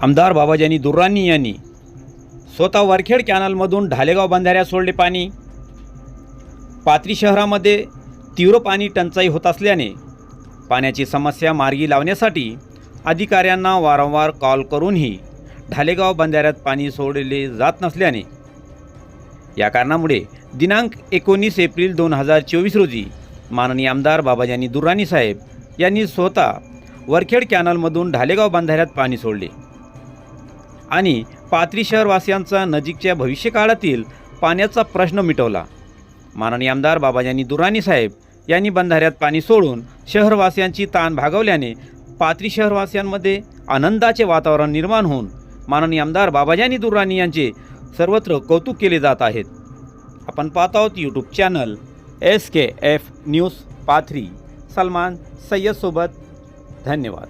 आमदार बाबाजानी दुर्रानी यांनी स्वतः वरखेड कॅनलमधून ढालेगाव बंधाऱ्यात सोडले पाणी. पात्री शहरामध्ये तीव्र पाणी टंचाई होत असल्याने पाण्याची समस्या मार्गी लावण्यासाठी अधिकाऱ्यांना वारंवार कॉल करूनही ढालेगाव बंधाऱ्यात पाणी सोडले जात नसल्याने या कारणामुळे दिनांक एकोणीस एप्रिल दोन हजार चोवीस रोजी माननीय आमदार बाबाजानी दुर्राणी साहेब यांनी स्वतः वरखेड कॅनलमधून ढालेगाव बंधाऱ्यात पाणी सोडले. आणि पाथरी शहरवासियांचा नजीकच्या भविष्यकाळातील पाण्याचा प्रश्न मिटवला. माननीय आमदार बाबाजानी दुर्राणी साहेब यांनी बंधाऱ्यात पाणी सोडून शहरवासियांची ताण भागवल्याने पाथरी शहरवासियांमध्ये आनंदाचे वातावरण निर्माण होऊन माननीय आमदार बाबाजानी दुर्राणी यांचे सर्वत्र कौतुक केले जात आहेत. आपण पाहत आहोत YouTube channel S K F news Pathri. Salman सय्यदसोबत धन्यवाद.